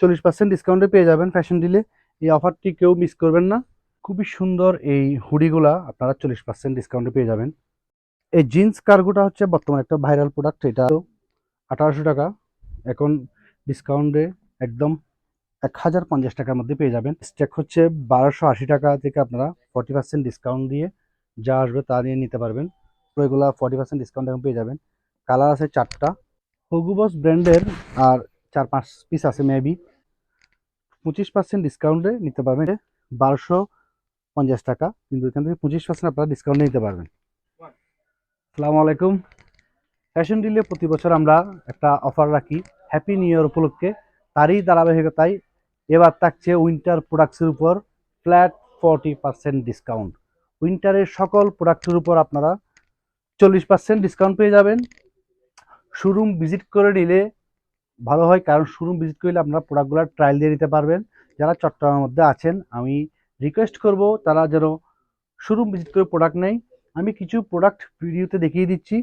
চল্লিশ পার্সেন্ট ডিসকাউন্টে পেয়ে যাবেন ফ্যাশন ডিলে এই অফারটি কেউ মিস করবেন না। খুবই সুন্দর এই হুডিগুলা আপনারা চল্লিশ পার্সেন্ট ডিসকাউন্টে পেয়ে যাবেন। এই জিন্স কার্গোটা হচ্ছে বর্তমানে একটা ভাইরাল প্রোডাক্ট এটা আঠারোশো টাকা। এখন ডিসকাউন্টে একদম এক হাজার পঞ্চাশ টাকার মধ্যে পেয়ে যাবেন। স্টেক হচ্ছে বারোশো আশি টাকা থেকে আপনারা ফর্টি পার্সেন্ট ডিসকাউন্ট দিয়ে যা আসবে তা নিয়ে নিতে পারবেন। তো এগুলো ফর্টি পার্সেন্ট ডিসকাউন্ট এখন পেয়ে যাবেন। কালার আছে চারটা। হগুবস ব্র্যান্ডের আর চার পাঁচ পিস আছে মেবি পঁচিশ পার্সেন্ট ডিসকাউন্টে নিতে পারবেন। বারোশো পঞ্চাশ টাকা। কিন্তু এখান থেকে পঁচিশ পার্সেন্ট আপনারা ডিসকাউন্টে নিতে পারবেন। আসসালামু আলাইকুম। ফ্যাশন ডিলে প্রতি বছর আমরা একটা অফার রাখি। হ্যাপি নিউ ইয়ার উপলক্ষে। তারই ধারাবাহিকতায় এবার থাকছে উইন্টার প্রোডাক্টসের উপর ফ্ল্যাট ফর্টি পার্সেন্ট ডিসকাউন্ট উইন্টারের সকল প্রোডাক্টের উপর আপনারা চল্লিশ পার্সেন্ট ডিসকাউন্ট পেয়ে যাবেন। শোরুম ভিজিট করে নিলে ভালো হয়, কারণ শোরুম ভিজিট করলে আপনারা প্রোডাক্টগুলো ট্রায়াল দিয়ে নিতে পারবেন। যারা চট্টগ্রামের মধ্যে আছেন, আমি রিকোয়েস্ট করব তারা যেন শোরুম ভিজিট করে প্রোডাক্ট নেয়। আমি কিছু প্রোডাক্ট ভিডিওতে দেখিয়ে দিচ্ছি।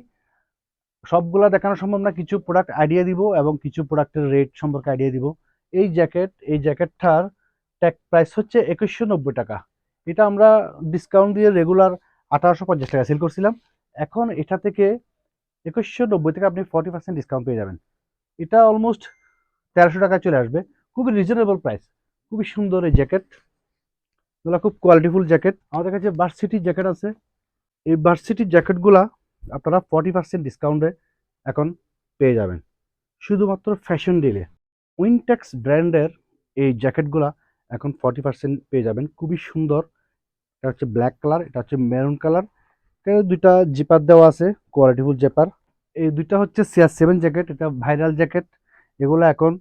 সবগুলা দেখানো সম্ভব না, কিছু প্রোডাক্ট আইডিয়া দিব এবং কিছু প্রোডাক্টের রেট সম্পর্কে আইডিয়া দিব। এই জ্যাকেট এই জ্যাকেটটার ট্যাগ প্রাইস হচ্ছে একুশশো নব্বই টাকা। এটা আমরা ডিসকাউন্ট দিয়ে রেগুলার আঠারোশো পঞ্চাশ টাকা সেল করছিলাম। এখন এটা থেকে একুশশো নব্বই থেকে আপনি ফর্টি পার্সেন্ট ডিসকাউন্ট পেয়ে যাবেন। এটা অলমোস্ট তেরোশো টাকায় চলে আসবে। খুবই রিজনেবল প্রাইস খুবই সুন্দর এই জ্যাকেট এগুলো খুব কোয়ালিটিফুল জ্যাকেট আমাদের কাছে ভার্সিটি জ্যাকেট আছে। এই ভার্সিটির জ্যাকেটগুলা আপনারা ফর্টি পার্সেন্ট ডিসকাউন্টে এখন পেয়ে যাবেন। শুধুমাত্র ফ্যাশন ডিলে উইনটেক্স ব্র্যান্ডের এই জ্যাকেটগুলা এখন ফর্টি পার্সেন্ট পেয়ে যাবেন। খুবই সুন্দর। এটা হচ্ছে ব্ল্যাক কালার এটা হচ্ছে মেরুন কালার দুইটা জিপার দেওয়া আছে কোয়ালিটিফুল জেপার এই দুইটা হচ্ছে সিআর সেভেন জ্যাকেট এটা ভাইরাল জ্যাকেট এগুলো এখন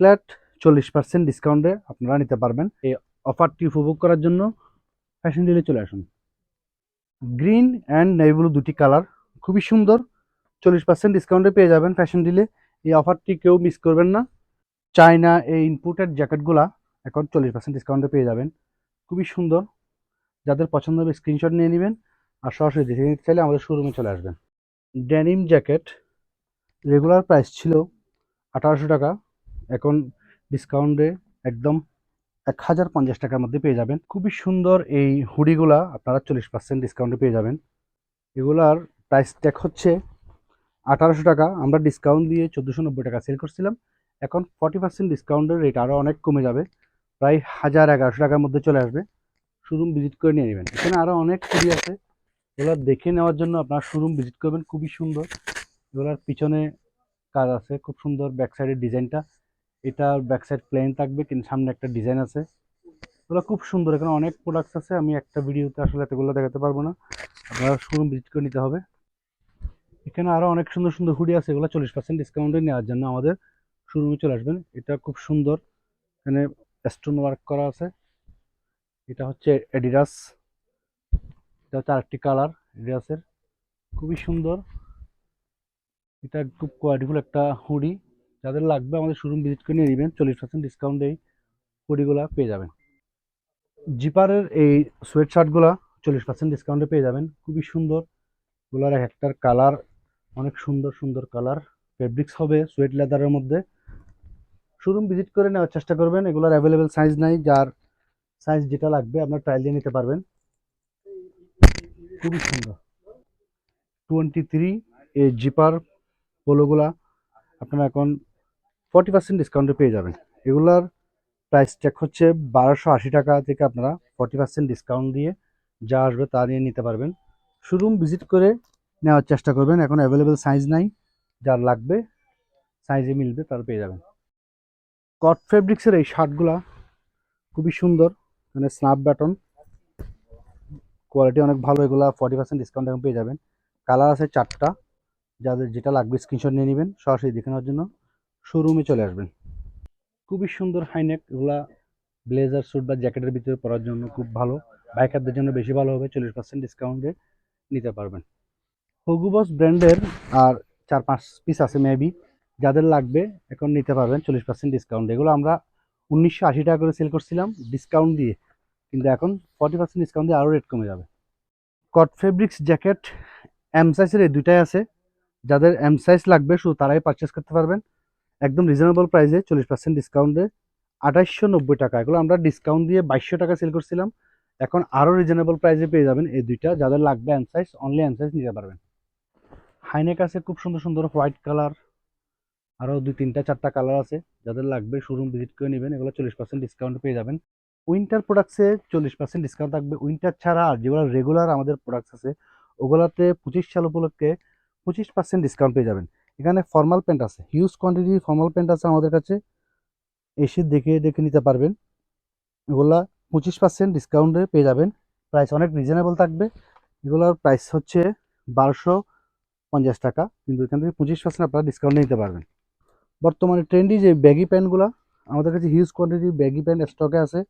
ফ্ল্যাট চল্লিশ পার্সেন্ট ডিসকাউন্টে আপনারা নিতে পারবেন। এই অফারটি উপভোগ করার জন্য ফ্যাশন ডিলে চলে আসুন। গ্রিন অ্যান্ড নেভি ব্লু দুটি কালার খুবই সুন্দর। চল্লিশ পার্সেন্ট ডিসকাউন্টে পেয়ে যাবেন ফ্যাশন ডিলে এই অফারটি কেউ মিস করবেন না। চায়না এই ইনপুটেড জ্যাকেটগুলা এখন চল্লিশ পার্সেন্ট ডিসকাউন্টে পেয়ে যাবেন। খুবই সুন্দর। যাদের পছন্দ হবে স্ক্রিনশট নিয়ে নেবেন। আর সরাসরি দেখে নিতে চাইলে আমাদের শোরুমে চলে আসবেন। ড্যানিম জ্যাকেট, রেগুলার প্রাইস ছিল আঠারোশো টাকা। এখন ডিসকাউন্টে একদম এক হাজার পঞ্চাশ টাকার মধ্যে পেয়ে যাবেন। খুবই সুন্দর এই হুডিগুলা, আপনারা চল্লিশ পার্সেন্ট ডিসকাউন্টে পেয়ে যাবেন। এগুলার প্রাইস ট্যাগ হচ্ছে আঠারোশো টাকা। আমরা ডিসকাউন্ট দিয়ে চোদ্দোশো নব্বই টাকা সেল করছিলাম। এখন ফর্টি পার্সেন্ট ডিসকাউন্টের রেট আরও অনেক কমে যাবে। প্রায় হাজার এগারোশো টাকার মধ্যে চলে আসবে। শোরুম ভিজিট করে নিয়ে নেবেন। এখানে আরও অনেক হুডি আছে। এগুলো দেখে নেওয়ার জন্য আপনার শোরুম ভিজিট করবেন, খুবই সুন্দর। এগুলার পিছনে কাজ আছে, খুব সুন্দর ব্যাক সাইডের ডিজাইনটা। এটা ব্যাক সাইড প্লেন থাকবে, কিন্তু সামনে একটা ডিজাইন আছে। এগুলো খুব সুন্দর, এখানে অনেক প্রোডাক্টস আছে, আমি একটা ভিডিওতে আসলে এতগুলো দেখাতে পারব না। আপনারা শোরুম ভিজিট করে নিতে হবে। এখানে আরও অনেক সুন্দর সুন্দর হুডি আছে, এগুলো চল্লিশ পার্সেন্ট ডিসকাউন্টে নেওয়ার জন্য আমাদের শোরুমে চলে আসবেন। এটা খুব সুন্দর, এখানে স্টোন ওয়ার্ক করা আছে। এটা হচ্ছে এডিডাস এটা হচ্ছে আরেকটি কালার এডিডাসের খুবই সুন্দর। এটা খুব কোয়ালিটিফুল একটা হুডি। যাদের লাগবে আমাদের শোরুম ভিজিট করে নিয়ে নেবেন। চল্লিশ পার্সেন্ট ডিসকাউন্ট এই হুডিগুলো পেয়ে যাবেন। জিপারের এই সোয়েট শার্টগুলো চল্লিশ পার্সেন্ট ডিসকাউন্টে পেয়ে যাবেন। খুবই সুন্দর। এগুলোর এক একটার কালার অনেক সুন্দর সুন্দর কালার। ফেব্রিক্স হবে সোয়েট লেদারের মধ্যে। শোরুম ভিজিট করে নেওয়ার চেষ্টা করবেন। এগুলোর অ্যাভেলেবেল সাইজ নাই। যার সাইজ যেটা লাগবে আপনার ট্রায়াল দিয়ে নিতে পারবেন। খুবই সুন্দর। টোয়েন্টি থ্রি এই জিপার পোলোগুলা আপনারা এখন ফর্টি পার্সেন্ট ডিসকাউন্টে পেয়ে যাবেন। এগুলার প্রাইস ট্যাগ হচ্ছে বারোশো আশি টাকা থেকে আপনারা ফর্টি পার্সেন্ট ডিসকাউন্ট দিয়ে যা আসবে তা নিয়ে নিতে পারবেন। শোরুম ভিজিট করে নেওয়ার চেষ্টা করবেন। এখন অ্যাভেলেবেল সাইজ নাই যার লাগবে সাইজে মিলবে তার পেয়ে যাবেন। কট ফেব্রিক্সের এই শার্টগুলা খুবই সুন্দর মানে স্ন্যাপ ব্যাটন কোয়ালিটি অনেক ভালো, এগুলা ফর্টি পার্সেন্ট ডিসকাউন্ট এখন পেয়ে যাবেন। কালার আছে চারটা, যাদের যেটা লাগবে স্ক্রিনশট নিয়ে নেবেন, সরাসরি দেখে নেওয়ার জন্য শোরুমে চলে আসবেন। খুবই সুন্দর হাইনেক এগুলা ব্লেজার স্যুট বা জ্যাকেটের ভিতরে পরার জন্য খুব ভালো। বাইকারদের জন্য বেশি ভালো হবে, চল্লিশ পার্সেন্ট ডিসকাউন্টে নিতে পারবেন। হগুবস ব্র্যান্ডের আর চার পাঁচ পিস আছে মেবি যাদের লাগবে এখন নিতে পারবেন চল্লিশ পার্সেন্ট ডিসকাউন্ট এগুলো আমরা উনিশশো আশি টাকা করে সেল করছিলাম ডিসকাউন্ট দিয়ে। কিন্তু এখন ফর্টি পার্সেন্ট ডিসকাউন্ট দিয়ে আরও রেট কমে যাবে। কট ফেব্রিক্স জ্যাকেট এম সাইজের এই দুইটাই আছে। যাদের এম সাইজ লাগবে, শুধু তারাই পারচেস করতে পারবেন। একদম রিজনেবল প্রাইসে চল্লিশ পার্সেন্ট ডিসকাউন্টে আঠাইশশো নব্বই টাকা। এগুলো আমরা ডিসকাউন্ট দিয়ে বাইশশো টাকা সেল করছিলাম। এখন আরও রিজনেবল প্রাইসে পেয়ে যাবেন এই দুইটা। যাদের লাগবে অ্যানসাইজ অনলি অ্যানসাইজ নিতে পারবেন। হাইনেক আছে, খুব সুন্দর সুন্দর হোয়াইট কালার আরও দুই তিনটা, চারটা কালার আছে। যাদের লাগবে শোরুম ভিজিট করে নেবেন। এগুলো চল্লিশ পার্সেন্ট ডিসকাউন্ট পেয়ে যাবেন। উইন্টার প্রোডাক্টসে চল্লিশ পার্সেন্ট ডিসকাউন্ট থাকবে। উইন্টার ছাড়া আর যেগুলো রেগুলার আমাদের প্রোডাক্টস আছে, ওগুলোতে পঁচিশ সাল উপলক্ষে পঁচিশ পার্সেন্ট ডিসকাউন্ট পেয়ে যাবেন। এখানে ফর্মাল প্যান্ট আছে হিউজ কোয়ান্টিটি ফর্মাল প্যান্ট আছে আমাদের কাছে। এসে দেখে দেখে নিতে পারবেন। এগুলা পঁচিশ পার্সেন্ট ডিসকাউন্টে পেয়ে যাবেন। প্রাইস অনেক রিজনেবল থাকবে। এগুলোর প্রাইস হচ্ছে বারোশো পঞ্চাশ টাকা। কিন্তু এখান থেকে পঁচিশ পার্সেন্ট আপনারা ডিসকাউন্ট নিতে পারবেন। বর্তমানে ট্রেন্ডি যে ব্যাগি প্যান্টগুলো আমাদের কাছে হিউজ কোয়ান্টিটি ব্যাগি প্যান্ট স্টকে আছে।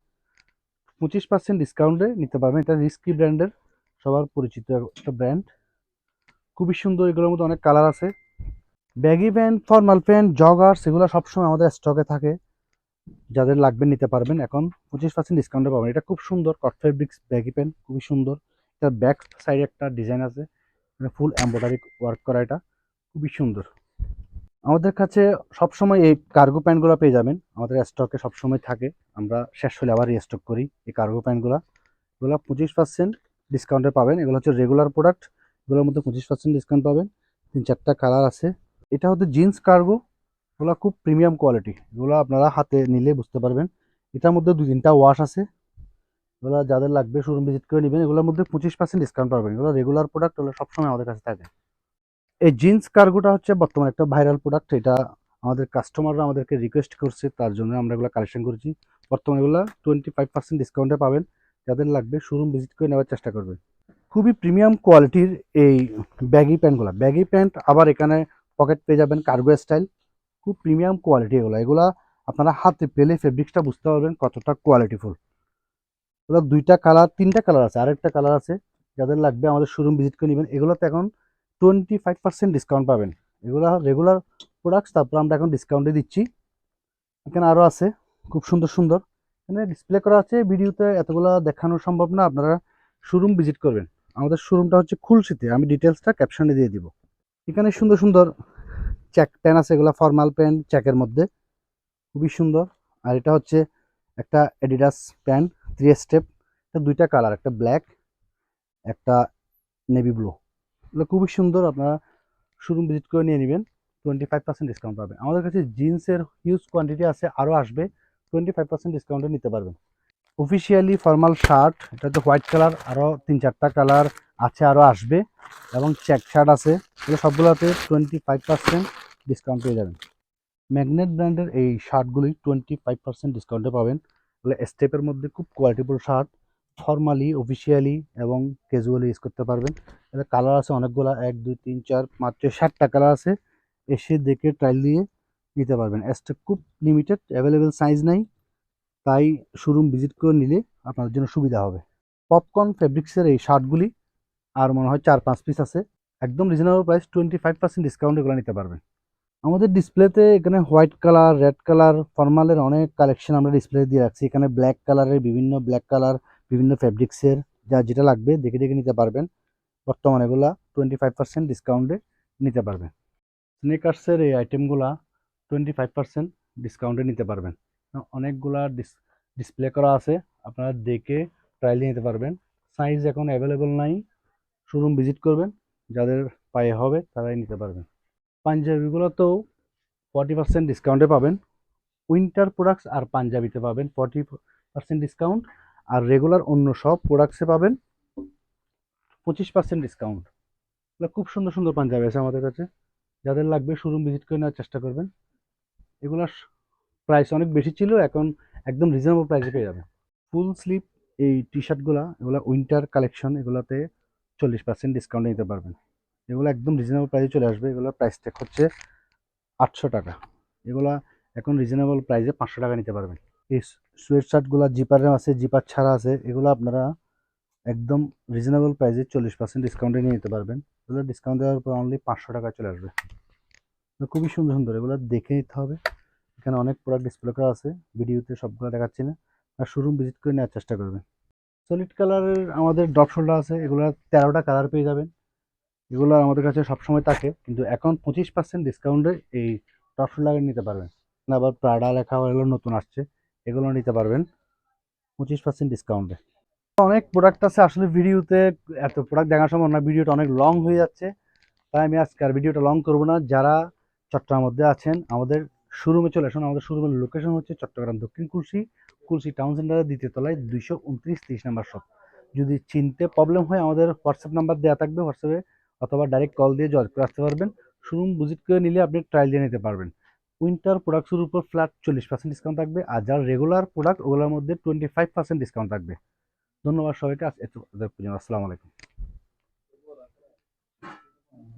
পঁচিশ পার্সেন্ট ডিসকাউন্টে নিতে পারবেন। এটা রিস্কি ব্র্যান্ডের সবার পরিচিত একটা ব্র্যান্ড খুবই সুন্দর, এগুলোর মধ্যে অনেক কালার আছে। Baggy pant formal pant joggers এগুলো সবসময় আমাদের স্টকে থাকে। যাদের লাগবে নিতে পারবেন। এখন পঁচিশ পার্সেন্ট ডিসকাউন্টে পাবেন। এটা খুব সুন্দর কট ফেব্রিক্স ব্যাগি প্যান্ট খুবই সুন্দর। এটার ব্যাক সাইডে একটা ডিজাইন আছে। ফুল এম্ব্রয়ডারি ওয়ার্ক করা এটা। খুবই সুন্দর। আমাদের কাছে সবসময় এই কার্গো প্যান্টগুলো পেয়ে যাবেন। আমাদের স্টকে সবসময় থাকে। আমরা শেষ হলে আবার রিস্টক করি, এই কার্গো প্যান্টগুলো এগুলো পঁচিশ পার্সেন্ট ডিসকাউন্টে পাবেন। এগুলো হচ্ছে রেগুলার প্রোডাক্ট এগুলোর মধ্যে পঁচিশ পার্সেন্ট ডিসকাউন্ট পাবেন। তিন চারটা কালার আছে। এটা হচ্ছে জিন্স কার্গো এগুলো খুব প্রিমিয়াম কোয়ালিটি এগুলো আপনারা হাতে নিলে বুঝতে পারবেন। এটার মধ্যে দুই তিনটা ওয়াশ আছে। এগুলো যাদের লাগবে শোরুম ভিজিট করে নেবেন। এগুলোর মধ্যে পঁচিশ পার্সেন্ট ডিসকাউন্ট পাবেন। এগুলো রেগুলার প্রোডাক্ট হলে সবসময় আমাদের কাছে থাকে। এই জিন্স কার্গোটা হচ্ছে বর্তমানে একটা ভাইরাল প্রোডাক্ট এটা আমাদের কাস্টমাররা আমাদেরকে রিকোয়েস্ট করছে, তার জন্য আমরা এগুলো কালেকশন করেছি। বর্তমানে এগুলো টোয়েন্টি ফাইভ পার্সেন্ট ডিসকাউন্টে পাবেন, যাদের লাগবে শোরুম ভিজিট করে নেওয়ার চেষ্টা করবেন খুবই প্রিমিয়াম কোয়ালিটির এই ব্যাগি প্যান্টগুলো ব্যাগি প্যান্ট আবার এখানে পকেট পেয়ে যাবেন কার্গো স্টাইল খুব প্রিমিয়াম কোয়ালিটি এগুলো। এগুলা আপনারা হাতে পেলে ফেব্রিক্সটা বুঝতে পারবেন কতটা কোয়ালিটিফুল এগুলো দুইটা কালার তিনটা কালার আছে, আরেকটা কালার আছে। যাদের লাগবে আমাদের শোরুম ভিজিট করে নেবেন। এগুলোতে এখন টোয়েন্টি ফাইভ পার্সেন্ট ডিসকাউন্ট পাবেন। এগুলো রেগুলার প্রোডাক্টস তারপর আমরা এখন ডিসকাউন্টে দিচ্ছি। এখানে আরও আছে, খুব সুন্দর সুন্দর। এখানে ডিসপ্লে করা আছে ভিডিওতে এতগুলো দেখানো সম্ভব না, আপনারা শোরুম ভিজিট করবেন। আমাদের শোরুমটা হচ্ছে খুলশিতে, আমি ডিটেলসটা ক্যাপশনে দিয়ে দিব। এখানে সুন্দর সুন্দর চেক প্যান আছে, এগুলো ফর্মাল প্যান্ট চেকের মধ্যে। খুবই সুন্দর। আর এটা হচ্ছে একটা এডিডাস প্যান্ট থ্রি স্টেপ এটা দুইটা কালার একটা ব্ল্যাক একটা নেভি ব্লু এগুলো খুবই সুন্দর, আপনারা শোরুম ভিজিট করে নিয়ে নেবেন। টোয়েন্টি ফাইভ পার্সেন্ট ডিসকাউন্ট পাবেন। আমাদের কাছে জিন্সের হিউজ কোয়ান্টিটি আছে আরও আসবে। টোয়েন্টি ফাইভ পার্সেন্ট ডিসকাউন্টে নিতে পারবেন। অফিসিয়ালি ফর্মাল শার্ট এটা হচ্ছে হোয়াইট কালার আরও তিন চারটা কালার আছে আরও আসবে। এবং চেক শার্ট আছে, এগুলো সবগুলোতে টোয়েন্টি ফাইভ পার্সেন্ট ডিসকাউন্ট পেয়ে যাবেন। ম্যাগনেট ব্র্যান্ডের এই শার্টগুলি টোয়েন্টি ফাইভ পার্সেন্ট ডিসকাউন্টে পাবেন। এগুলো স্টেপের মধ্যে খুব কোয়ালিটিফুল শার্ট ফর্মালি অফিসিয়ালি এবং ক্যাজুয়ালি ইউজ করতে পারবেন। এটা কালার আছে অনেকগুলো, এক, দুই, তিন, চার, মাত্র ষাটটা কালার আছে। এসে দেখে ট্রায়াল দিয়ে নিতে পারবেন। স্টক খুব লিমিটেড অ্যাভেলেবেল সাইজ নাই। তাই শোরুম ভিজিট করে নিলে আপনার জন্য সুবিধা হবে। পপকর্ন ফেব্রিক্সের এই শার্টগুলি আর মনে হয় চার, পাঁচ পিস আছে। একদম reasonable price twenty five percent discount এগুলো নিতে পারবেন। আমাদের ডিসপ্লেতে এখানে হোয়াইট কালার রেড কালার ফর্মালের অনেক কালেকশন আমরা ডিসপ্লে দিয়ে রাখছি। এখানে ব্ল্যাক কালারের বিভিন্ন ব্ল্যাক কালার বিভিন্ন ফেব্রিক্সের যা যেটা লাগবে দেখে দেখে নিতে পারবেন। বর্তমানে এগুলা টোয়েন্টি ফাইভ পার্সেন্ট ডিসকাউন্টে নিতে পারবেন। স্নেকার্সের এই আইটেমগুলা টোয়েন্টি ফাইভ পার্সেন্ট ডিসকাউন্টে নিতে পারবেন। অনেকগুলা ডিস ডিসপ্লে করা আছে, আপনারা দেখে ট্রায়াল নিতে পারবেন। সাইজ এখন অ্যাভেলেবল নাই শোরুম ভিজিট করবেন, যাদের পায়ে হবে তারাই নিতে পারবেন। পাঞ্জাবিগুলোতেও ফর্টি পার্সেন্ট ডিসকাউন্টে পাবেন। উইন্টার প্রোডাক্টস আর পাঞ্জাবিতে পাবেন। ফর্টি পার্সেন্ট ডিসকাউন্ট আর রেগুলার অন্য সব প্রোডাক্টসে পাবেন পঁচিশ পার্সেন্ট ডিসকাউন্ট এগুলো খুব সুন্দর সুন্দর পাঞ্জাবি আছে আমাদের কাছে। যাদের লাগবে শোরুম ভিজিট করে নেওয়ার চেষ্টা করবেন। এগুলোর প্রাইস অনেক বেশি ছিল, এখন একদম রিজনেবল প্রাইসে পেয়ে যাবেন। ফুল স্লিপ এই টি শার্টগুলো এগুলো উইন্টার কালেকশন এগুলোতে চল্লিশ পার্সেন্ট ডিসকাউন্টে নিতে পারবেন। এগুলো একদম রিজনেবল প্রাইসে চলে আসবে। এগুলোর প্রাইস ট্যাগ হচ্ছে আটশো টাকা। এগুলা এখন রিজনেবল প্রাইসে পাঁচশো টাকা নিতে পারবেন। এই সোয়েট শার্টগুলো জিপারের আছে জিপার ছাড়া আছে, এগুলো আপনারা একদম রিজনেবল প্রাইসে চল্লিশ পার্সেন্ট ডিসকাউন্টে নিয়ে নিতে পারবেন। এগুলো ডিসকাউন্ট দেওয়ার পর অনলি পাঁচশো টাকা চলে আসবে। খুবই সুন্দর সুন্দর, এগুলো দেখে নিতে হবে। এখানে অনেক প্রোডাক্ট ডিসপ্লে করা আছে, ভিডিওতে সবগুলো দেখাচ্ছি না। আর শোরুম ভিজিট করে নেওয়ার চেষ্টা করবেন। সলিড কালারের আমাদের ড্রপ শোল্ডার আছে, এগুলো তেরোটা কালার পেয়ে যাবেন। এগুলো আমাদের কাছে সবসময় থাকে, কিন্তু এখন পঁচিশ পার্সেন্ট ডিসকাউন্টে এই অপশন লাগিয়ে নিতে পারবেন। আবার প্রাডা লেখা হলো, নতুন আসছে। এগুলো নিতে পারবেন। পঁচিশ পার্সেন্ট ডিসকাউন্টে অনেক প্রোডাক্ট আছে আসলে ভিডিওতে, এত প্রোডাক্ট দেখা সম্ভব না, ভিডিওটা অনেক লং হয়ে যাচ্ছে। তাই আমি আজকে আর ভিডিওটা লং করব না। যারা চট্টগ্রামের মধ্যে আছেন, আমাদের শোরুমে চলে আসুন। আমাদের শোরুমের লোকেশন হচ্ছে চট্টগ্রাম দক্ষিণ কুলসি। কুলসি টাউন সেন্টারের দ্বিতীয় তলায় দুইশো উনত্রিশ তিরিশ নাম্বার শপ যদি চিনতে প্রবলেম হয়, আমাদের হোয়াটসঅ্যাপ নাম্বার দেওয়া থাকবে হোয়াটসঅ্যাপে অথবা ডাইরেক্ট কল দিয়ে জয়েন করে আসতে পারবেন। শোরুম ভিজিট করে নিলে আপনি ট্রায়াল দিয়ে নিতে পারবেন। উইন্টার প্রোডাক্টসের উপর ফ্ল্যাট চল্লিশ পার্সেন্ট ডিসকাউন্ট থাকবে আর যার রেগুলার প্রোডাক্ট ওগুলোর মধ্যে টোয়েন্টি ফাইভ পার্সেন্ট ডিসকাউন্ট থাকবে। ধন্যবাদ সবাইকে, আজ এত আসসালামু আলাইকুম।